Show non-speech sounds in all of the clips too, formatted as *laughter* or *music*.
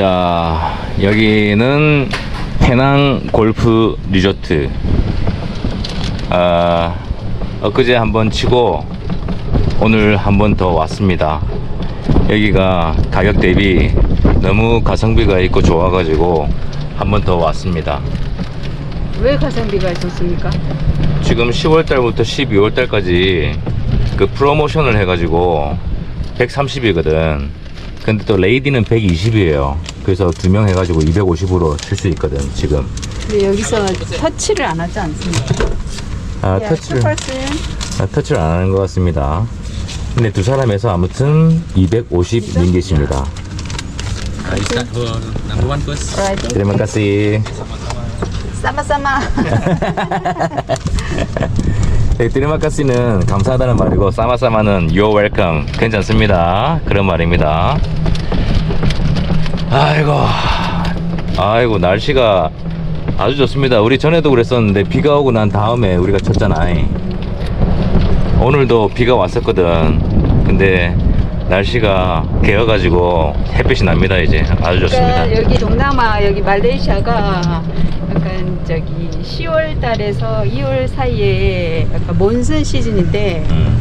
자, 여기는 해낭 골프 리조트. 아, 엊그제 한번 치고 오늘 한번 더 왔습니다. 여기가 가격 대비 너무 가성비가 있고 좋아가지고 한번 더 왔습니다. 왜 가성비가 좋습니까? 지금 10월 달부터 12월 달까지 그 프로모션을 해가지고 130이거든. 근데 또 레이디는 120이에요. 그래서 두 명 해가지고 250으로 칠 수 있거든, 지금. 근데 여기서 터치를 안 하지 않습니까? 아, 야, 터치를. 아, 터치를 안 하는 것 같습니다. 근데 두 사람에서 아무튼 250 링깃입니다. Uh, you start for number one first. 라이딩. Terima kasih. 네, kasih는 감사하다는 말이고 싸마싸마는 you're welcome 괜찮습니다. 그런 말입니다. 아이고 아이고 날씨가 아주 좋습니다. 우리 전에도 그랬었는데 비가 오고 난 다음에 우리가 쳤잖아. 오늘도 비가 왔었거든. 근데 날씨가 개어가지고 햇빛이 납니다 이제 아주 좋습니다. 그러니까 여기 동남아 여기 말레이시아가 약간 저기 10월 달에서 2월 사이에 약간 몬순 시즌인데 음,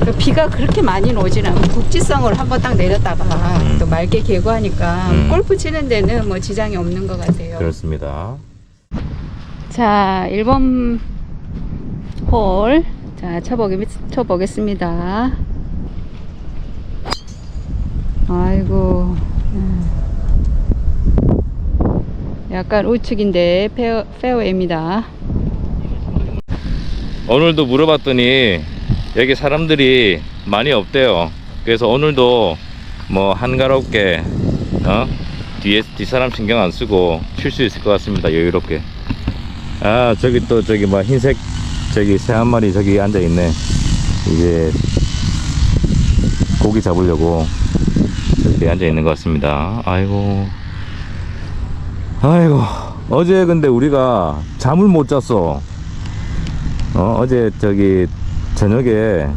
그 비가 그렇게 많이 오진 않고 국지성을 한번 딱 내렸다가 음. 또 맑게 개고하니까 음. 골프 치는 데는 뭐 지장이 없는 것 같아요. 그렇습니다. 자, 1번 홀. 자, 쳐보겠, 쳐보겠습니다. 아이고. 음. 약간 우측인데 페어, 페어웨이입니다. 오늘도 물어봤더니 여기 사람들이 많이 없대요. 그래서 오늘도 뭐 한가롭게 어? 뒤에 뒷사람 신경 안 쓰고 칠수 있을 것 같습니다. 여유롭게. 아 저기 또 저기 뭐 흰색 저기 새 한 마리 저기 앉아 있네. 이제 고기 잡으려고 저기 앉아 있는 것 같습니다. 아이고. 아이고 어제 근데 우리가 잠을 못 잤어. 어, 어제 저기 저녁에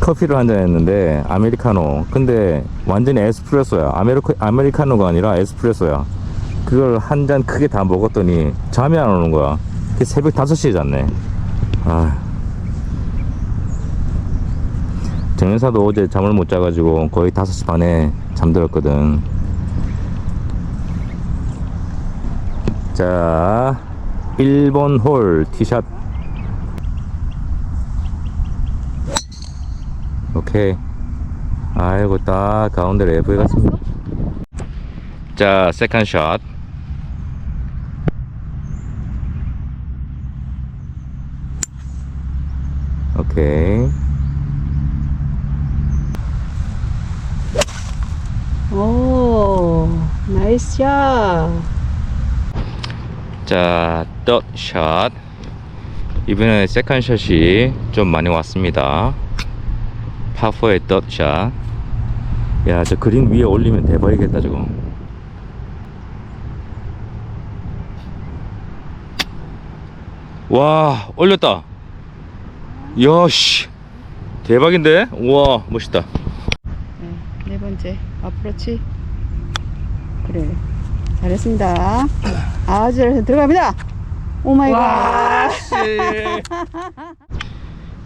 커피를 한 잔 했는데 아메리카노. 근데 완전히 에스프레소야. 아메리카 아메리카노가 아니라 에스프레소야. 그걸 한 잔 크게 다 먹었더니 잠이 안 오는 거야. 그 새벽 5시에 잤네. 아. 정연사도 어제 잠을 못 자가지고 거의 5시 반에 잠들었거든. 자, 1번 홀 티샷 오케이. 아이고, 딱 가운데 레브에 갔습니다. 자, 세컨 샷. 오케이. 오, 나이스 샷. 자, 덧 샷. 이번에 세컨 샷이 좀 많이 왔습니다. 파4의 덧 샷. 야, 저 그린 위에 올리면 대박이겠다, 저거. 와, 올렸다. 야, 씨. 대박인데? 우와, 멋있다. 번째 어프로치. 그래. 잘했습니다. 아주 들어갑니다. 오 마이 갓.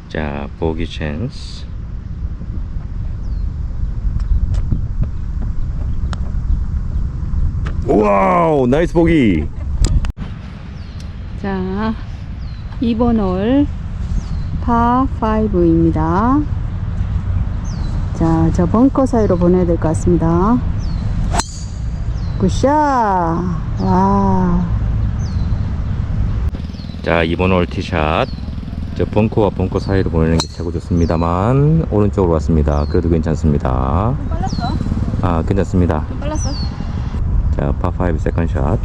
자, 보기 찬스. 와우, 나이스 보기. 자, 2번 홀, 파5입니다. 자, 저 벙커 사이로 보내야 될 것 같습니다. 굿샷! 와, 자, 이번 홀 티샷. 저 벙커와 벙커 사이로 보내는 게 최고 좋습니다만 오른쪽으로 왔습니다. 그래도 괜찮습니다. 빨랐어. 아, 괜찮습니다. 빨랐어. 자, 파5 세컨 샷.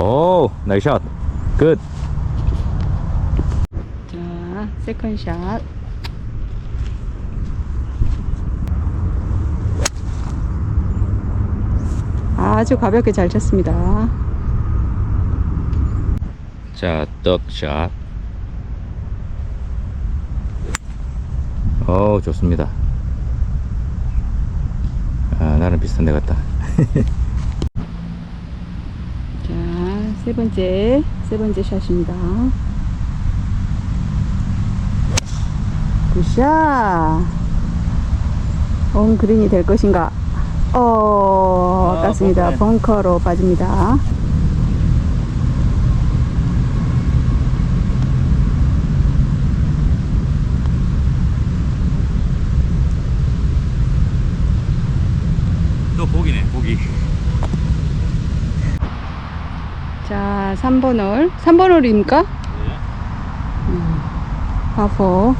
오, 나이스 샷. 끝. 자, 세컨샷. 아주 가볍게 잘 쳤습니다. 자, 떡 샷. 어 좋습니다. 아 나는 비슷한 데 같다. *laughs* 자, 세 번째, 세 번째 샷입니다. 굿샷! 온 그린이 될 것인가? 어, 아, 아깝습니다. 벙커네. 벙커로 빠집니다. 또 보기네 보기. 자, 3번 홀. 3번 홀입니까? 파포.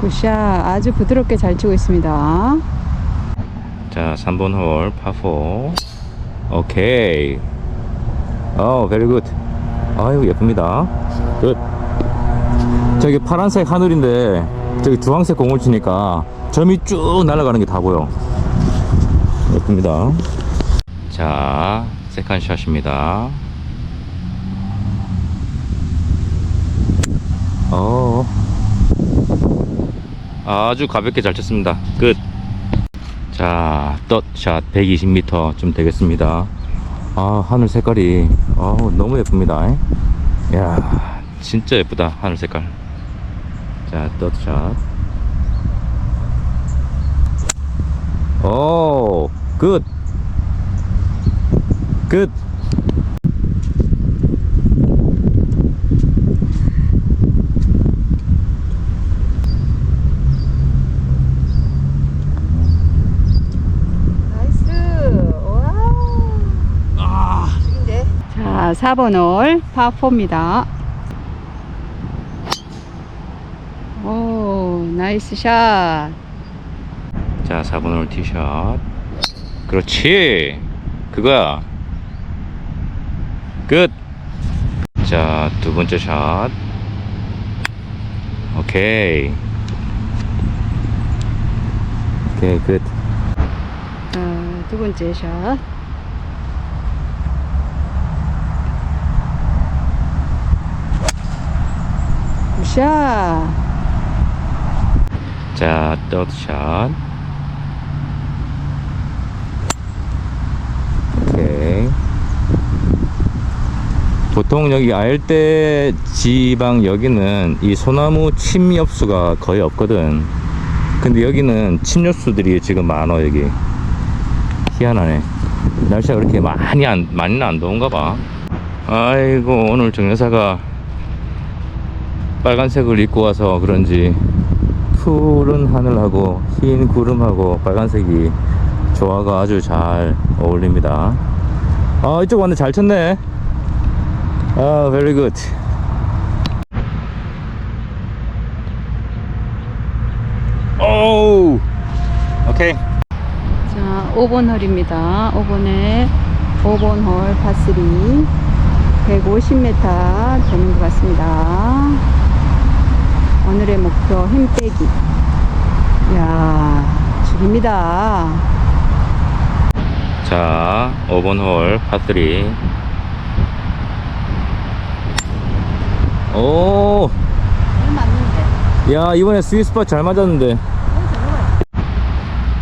굿샷. 아주 부드럽게 잘 치고 있습니다. 자 3번 홀 파4 오케이 어 베리 굿 아유 예쁩니다 굿 저기 파란색 하늘인데 저기 주황색 공을 치니까 점이 쭉 날아가는 게 다 보여 예쁩니다 자 세컨 샷입니다 어 아주 가볍게 잘 쳤습니다 끝 자, 떴샷 120m 좀 되겠습니다. 아, 하늘 색깔이 아, 너무 예쁩니다. 야, 진짜 예쁘다. 하늘 색깔. 자, 떴샷. 오, 굿. 굿. 나이스. 와. 아, 자, 4번 홀 파4입니다. 오, 나이스 샷. 자, 4번 홀 티샷. 그렇지. 그거야. 끝. 자, 두 번째 샷. 오케이. 오케이, 끝. 자, 두 번째 샷. 자, 또 샷. 오케이. 보통 여기 아열대 지방 여기는 이 소나무 침엽수가 거의 없거든. 근데 여기는 침엽수들이 지금 많어 여기. 희한하네. 날씨가 그렇게 많이 안 많이는 안 더운가 봐. 아이고 오늘 정 여사가 빨간색을 입고 와서 그런지 푸른 하늘하고 흰 구름하고 빨간색이 조화가 아주 잘 어울립니다. 아 이쪽 왔는데 잘 쳤네. 아 very good. 오우 오케이. 자, 5번 홀입니다. 5번에 5번 홀 파3 150m 되는 것 같습니다. 오늘의 목표 힘 빼기. 이야, 죽입니다. 자 5번 홀 파3 오, 맞는데. 야 이번에 스윗 스팟 잘 맞았는데.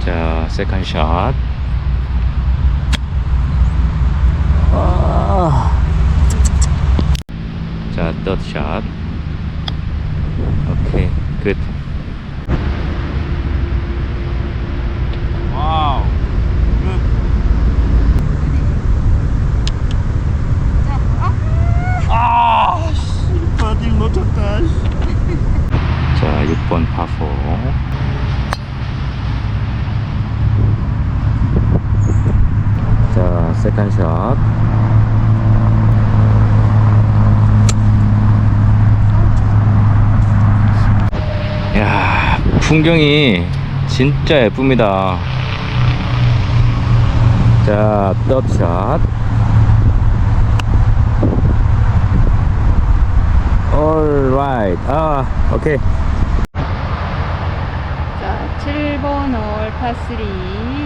자 세컨 샷. 아. 자 third 샷. 오케이 끝. 와우. Pating 놓쳤다. 자 6번 파4. 자 세컨 샷. 야 풍경이 진짜 예쁩니다. 자, 떴샷. alright. 아, 오케이. 자, 7번 홀 파3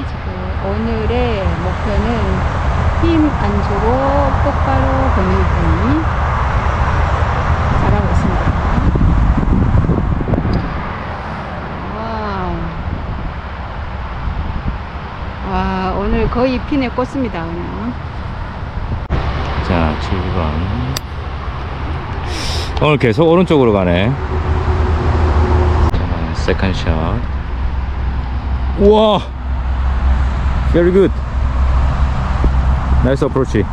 지금 오늘의 목표는 힘 안 주고 똑바로 잘하고 있습니다. 거의 핀에 꽂습니다. 그냥. 자, 7번. 오늘 계속 오른쪽으로 가네. 자, 세컨 샷. 우와! Very good. Nice approach.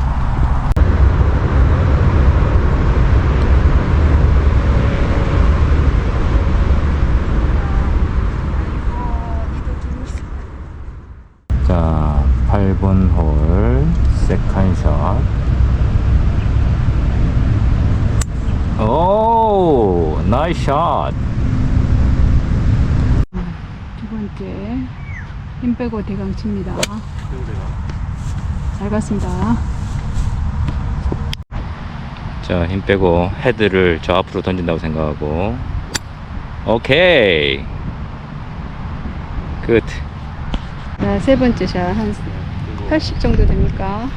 자, 8번 홀 세컨 샷. 오, 나이스 샷. 두 번째 힘 빼고 대강 칩니다. 잘 갔습니다. 자, 힘 빼고 헤드를 저 앞으로 던진다고 생각하고. 오케이. 끝. 자, 세 번째 샷 한 80 정도 됩니까?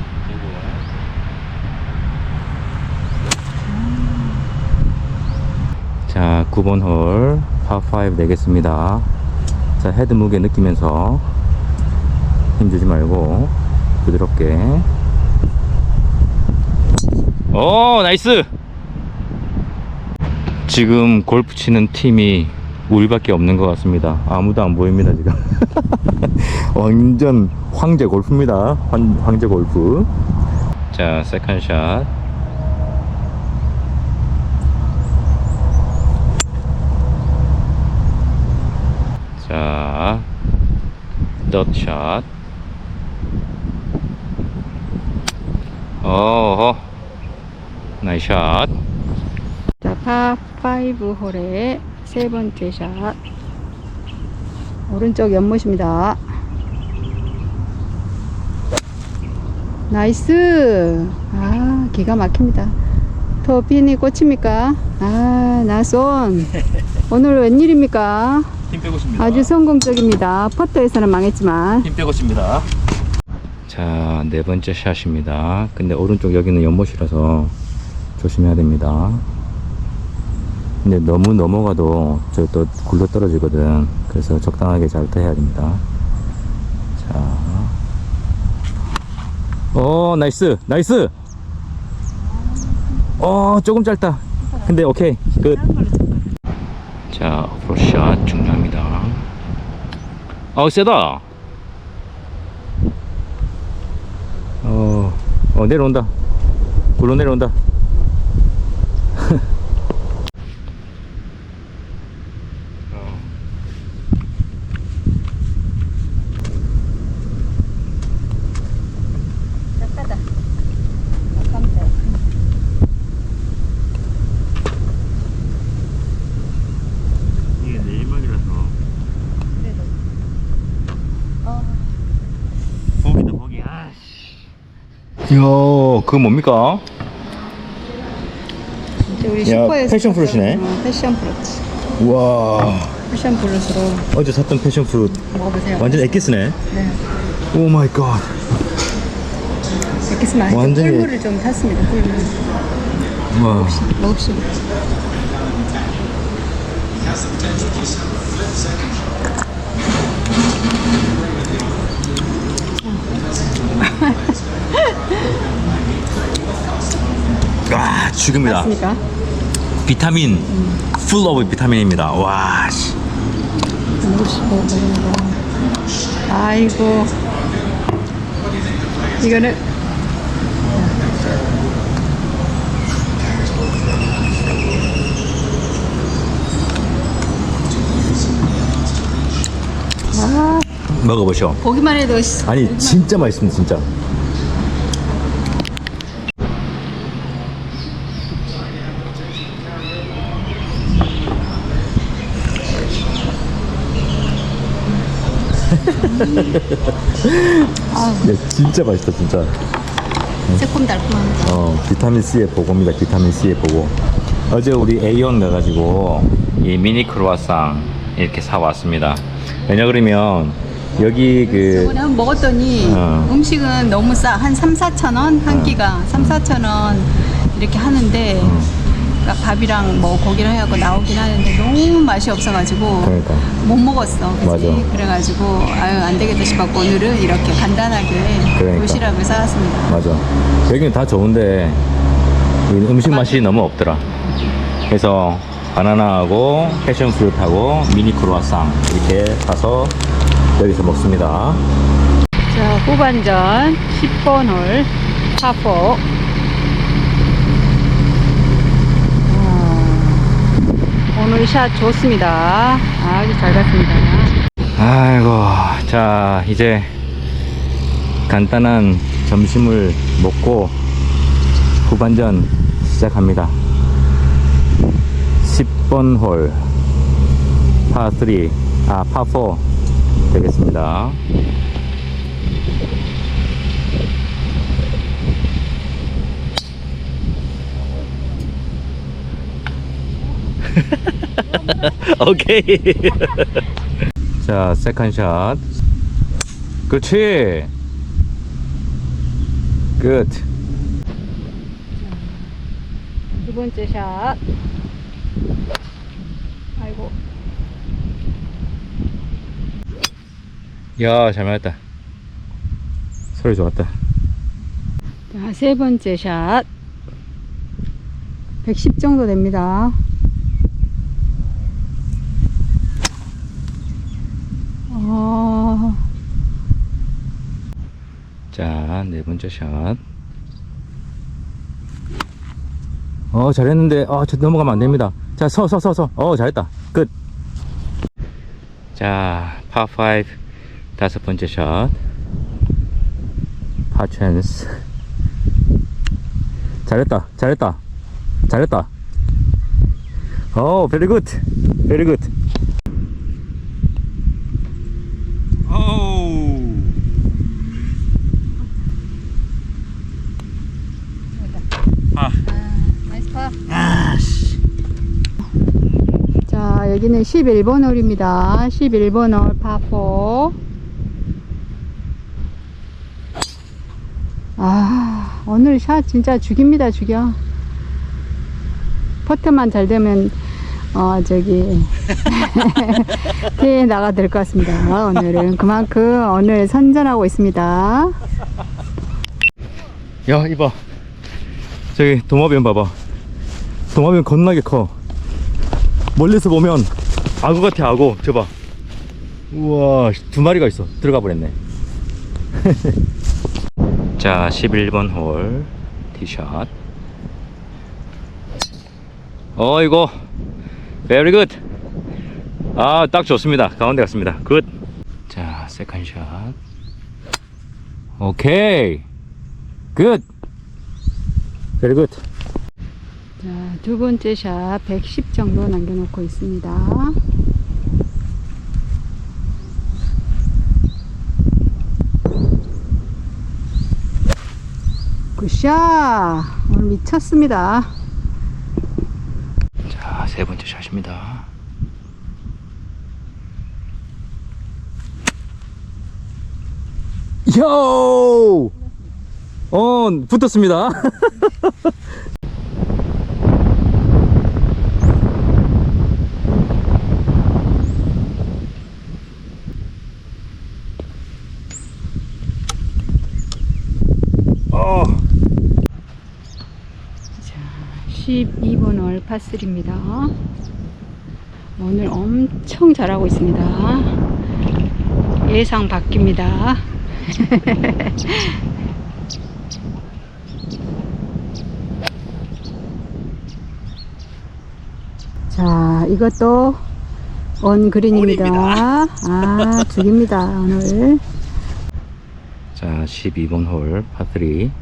자, 9번 홀, 파5 내겠습니다. 자, 헤드 무게 느끼면서 힘 주지 말고 부드럽게. 오, 나이스! 지금 골프 치는 팀이 우리밖에 없는 것 같습니다. 아무도 안 보입니다, 지금. *laughs* 완전 황제 골프입니다. 황, 황제 골프. 자, 세컨 샷. 자, 덧샷. 어허, 나이스 샷. 자, 파5 홀의 세 번째 샷. 오른쪽 연못입니다. 나이스! 아, 기가 막힙니다. 더 핀이 꽂힙니까? 아, 나손. 오늘 웬일입니까? 힘 빼고 칩니다. 아주 성공적입니다. 퍼터에서는 망했지만. 힘 빼고 칩니다. 자, 네 번째 샷입니다. 근데 오른쪽 여기는 연못이라서 조심해야 됩니다. 근데 너무 넘어가도 저 또 굴러 떨어지거든. 그래서 적당하게 잘 해야 됩니다. 자. 오, 나이스, 나이스! 어, 조금 짧다. 근데 오케이, 끝. 자, 어프로샷 중요합니다. 어, 세다. 어, 어, 내려온다. 굴러 내려온다. 아깝다. 이게 내리막이라서 그래도. 어, 거기다 거기 아씨 이야, 그거 뭡니까? 이제 우리 야, 슈퍼에서. 패션 프루트네. 어, 패션 프루트. 우와, 패션 프루트로 어제 샀던 패션 프루트. 먹어보세요. 완전 엑기스네. 네. 오 마이 갓. 이렇게 쓰면 완전히- 꿀물을 좀 탔습니다. 꿀물. 와. 먹읍시다. 아, 죽입니다. 맞습니까? 비타민, 풀 오브 비타민입니다. 와, 씨. 아이고. 이거는 아, 먹어보쇼. 보기만 해도 씨- 아니, 진짜 맛있습니다, 진짜. 네, 진짜 맛있다, 진짜. 새콤달콤합니다. 어, 비타민 C의 보고입니다. 비타민 C의 보고. 어제 우리 A원 가가지고 이 미니 크루아상 이렇게 사 왔습니다. 왜냐 그러면 여기 그 저번에 한번 먹었더니 어. 음식은 너무 싸. 한 3, 4천 원? 한 어. 끼가 3, 4천 원 이렇게 하는데 그러니까 밥이랑 뭐 고기를 해갖고 나오긴 하는데 너무 맛이 없어가지고 그러니까. 못 먹었어. 그지? 맞아. 그래가지고 아유 안 되겠다 싶었고 오늘은 이렇게 간단하게 그러니까. 도시락을 싸왔습니다. 맞아. 여기는 다 좋은데 이 음식 맛이 너무 없더라. 그래서 바나나하고 패션 프루트하고 미니 크로아상 이렇게 사서 여기서 먹습니다. 자 후반전 10번 홀 파포. 오늘 샷 좋습니다. 아주 잘 갔습니다. 아이고, 자, 이제 간단한 점심을 먹고 후반전 시작합니다. 10번 홀, 파3, 아, 파4 되겠습니다. *laughs* *laughs* 오케이. 자, 세컨샷. 그렇지. 끝. 두 번째 샷. 아이고. 야, 잘 맞았다. 소리 좋았다. 자, 세 번째 샷. 110 정도 됩니다. 어, 자, 네 번째 샷. 어, 잘했는데, 어, 저 넘어가면 안 됩니다. 자, 서, 서, 서, 서. 어, 잘했다. 끝. 자, 파5, 다섯 번째 샷. 파 찬스. 잘했다, 잘했다, 잘했다. 어, very good, very good. 오우. 아. 나이스 파. 아, 씨. 자, 여기는 11번 홀입니다. 11번 홀 파4. 아, 오늘 샷 진짜 죽입니다, 죽여. 퍼트만 잘 되면, 어, 저기, *laughs* 대회 나가 될 것 같습니다. 오늘은. 그만큼 오늘 선전하고 있습니다. 야, 이봐. 저기 도마뱀 봐봐. 도마뱀 겁나게 커. 멀리서 보면 악어 같아, 악어. 저 봐. 우와, 두 마리가 있어. 들어가 버렸네. *laughs* 자, 11번 홀 티샷. 어, 이거 very good. 아, 딱 좋습니다. 가운데 갔습니다. 굿. 자, 세컨 샷. 오케이. 굿. Very good. 자, 두 번째 샷 110 정도 남겨놓고 있습니다. 굿샷! 오늘 미쳤습니다. 자, 세 번째 샷입니다. 요! 어, 붙었습니다. 어. 12번 월 파3입니다. 오늘 엄청 잘하고 있습니다. 예상 바뀝니다. *laughs* 자, 이것도 온 그린입니다. 아, 죽입니다, 오늘. 자, 12번 홀 파3.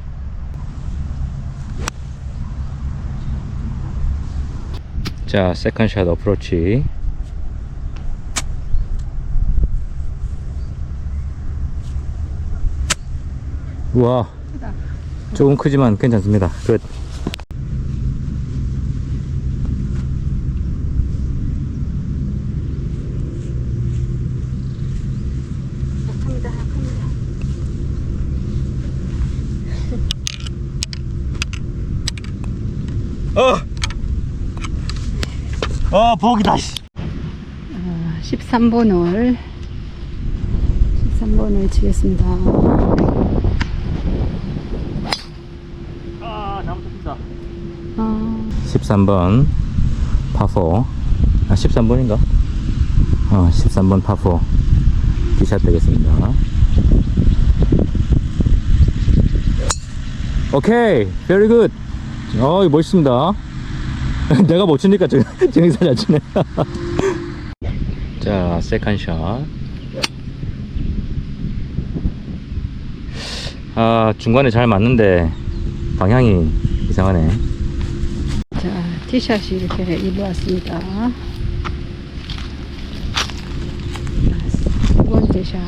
자, 세컨 샷 어프로치. 우와. 크다. 조금 크지만 괜찮습니다. 끝. 약합니다, 약합니다. 어! 어, 보기다, 씨. 13번 홀 13번 홀 치겠습니다 아, 잘못했습니다. 아, 13번 파4 아 13번인가? 어 13번 파4 티샷 되겠습니다 오케이 very good 어 멋있습니다. *laughs* 내가 못 치니까 정- 정의사 잘 치네 *laughs* 자 세컨샷 아 중간에 잘 맞는데 방향이 이상하네. 자 티샷이 이렇게 일로 왔습니다. 자, 두 번째 샷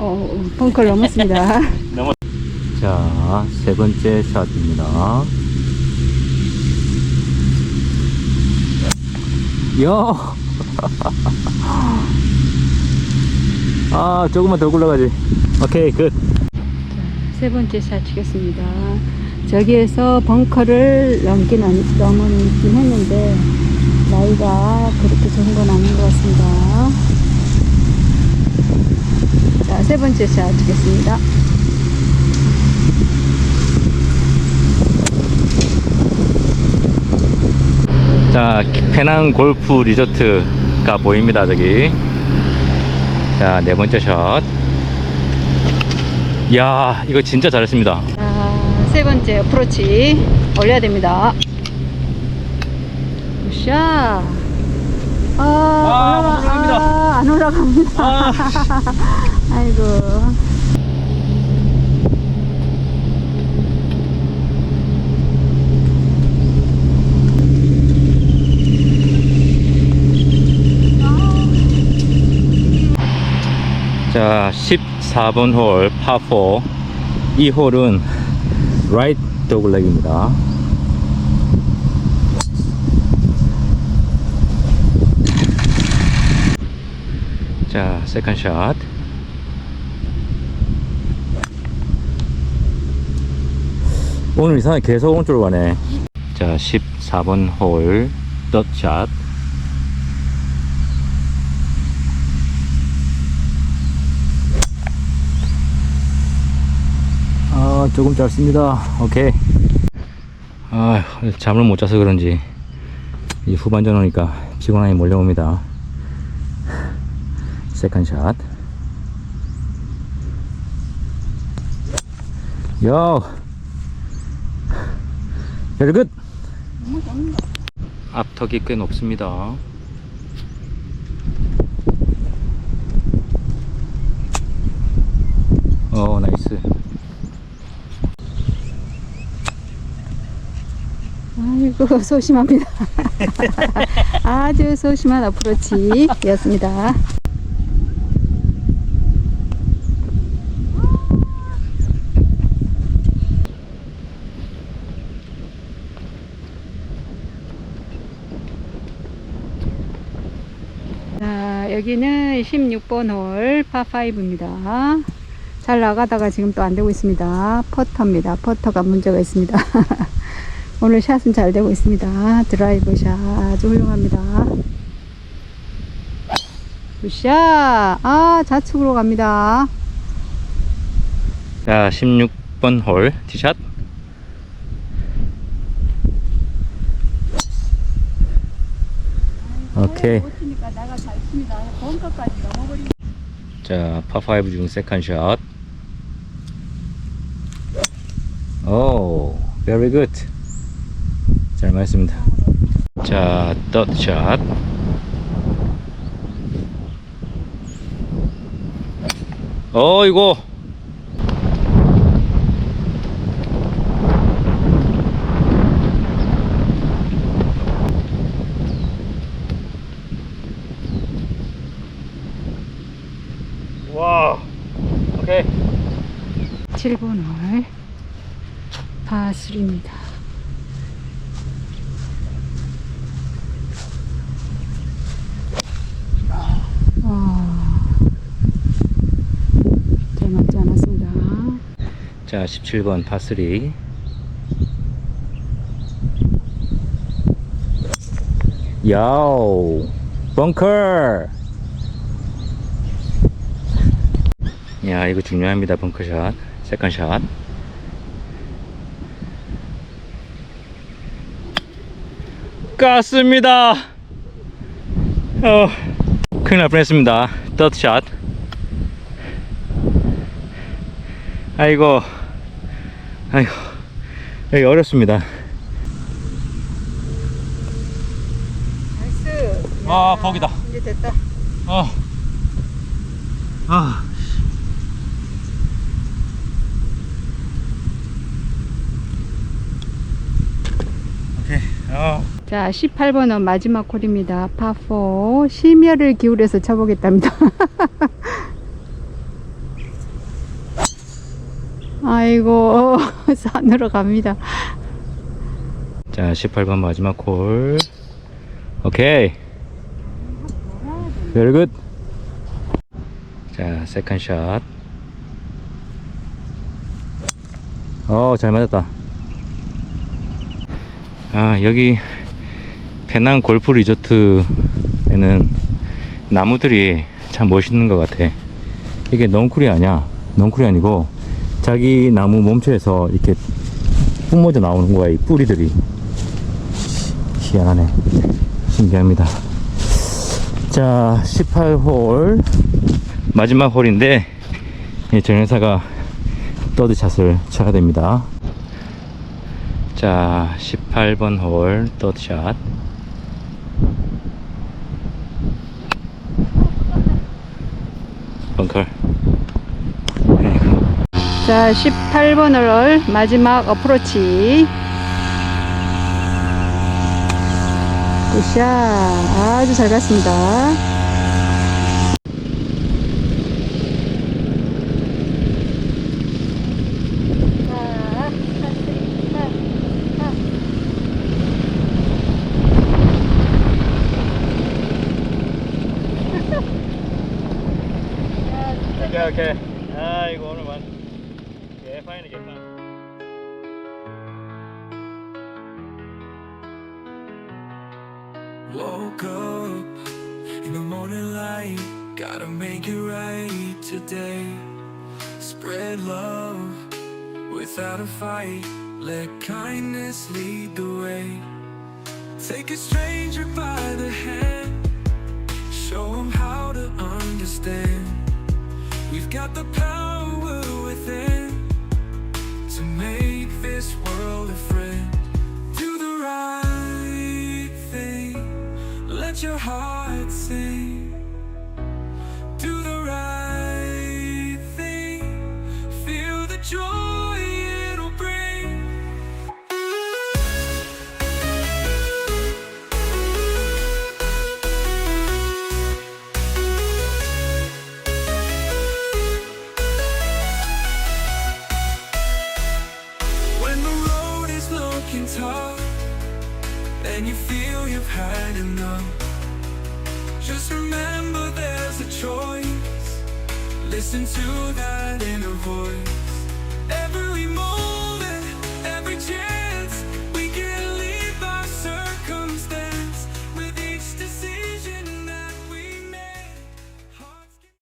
어, 어, 벙커를 넘었습니다. *laughs* 자, 세 번째 샷입니다. 야! *laughs* 아, 조금만 더 굴러가지. 오케이, 끝. 세 번째 샷 치겠습니다. 저기에서 벙커를 넘긴 안, 넘긴 했는데, 나이가 그렇게 좋은 건 아닌 것 같습니다. 자, 세 번째 샷 치겠습니다. 자, 페낭 골프 리조트가 보입니다, 저기. 자, 네 번째 샷. 야, 이거 진짜 잘했습니다. 자, 세 번째 어프로치 올려야 됩니다. 샷. 아, 못 올라갑니다. 아, 안 올라갑니다. 아, *laughs* 아이고. 자, 14번 홀, 파4. 이 홀은 라이트 더블렉입니다. 자, 세컨 샷. 오늘 이상하게 계속 오른쪽으로 가네. 자, 14번 홀, 덧샷. 아 조금 짧습니다 오케이 아 잠을 못 자서 그런지 이 후반전 오니까 피곤함이 몰려옵니다 세컨샷 요 very good. 앞턱이 꽤 높습니다. 어 나이스. 아이고, 소심합니다. *laughs* 아주 소심한 어프로치였습니다. 자, 여기는 16번 홀 파5입니다. 잘 나가다가 지금 또 안 되고 있습니다. 퍼터입니다. 퍼터가 문제가 있습니다. *laughs* 오늘 샷은 잘 되고 있습니다. 드라이브 샷 아주 훌륭합니다. 굿샷! 아, 좌측으로 갑니다. 자 16번 홀 티샷 오케이 칩니다. 벙커까지 넘어버리 자, 파5 중 세컨 샷. 오, very good. 잘 맞습니다. 자, 덧 샷. 어, 이거. 와. 오케이. 7번 홀 파3입니다. 와, 잘 맞지 않았습니다. 자, 17번 파3. 야오, 벙커! 야, 이거 중요합니다, 벙커샷. 세컨샷. 깠습니다! 어, 큰일 날 뻔했습니다. 더트샷. 아이고, 아이고, 여기 어렵습니다. 나이스. 아, 야, 거기다. 이제 됐다. 어. 아. 오케이. 어. 자, 18번은 마지막 홀입니다. 파4. 심혈을 기울여서 쳐보겠답니다. *laughs* 아이고, *laughs* 산으로 갑니다. 자, 18번 마지막 콜. 오케이. Very good. 자, 세컨 샷. 어, 잘 맞았다. 아, 여기 페낭 골프 리조트에는 나무들이 참 멋있는 것 같아. 이게 넝쿨이 아니야. 넝쿨이 아니고 자기 나무 몸체에서 이렇게 뿜어져 나오는 거야, 이 뿌리들이. 희한하네. 신기합니다. 자, 18홀. 마지막 홀인데, 이 정현사가 더드샷을 쳐야 됩니다. 자, 18번 홀, 더드샷. 벙커. 자, 18번 홀 마지막 어프로치. 굿샷. 아주 잘 갔습니다.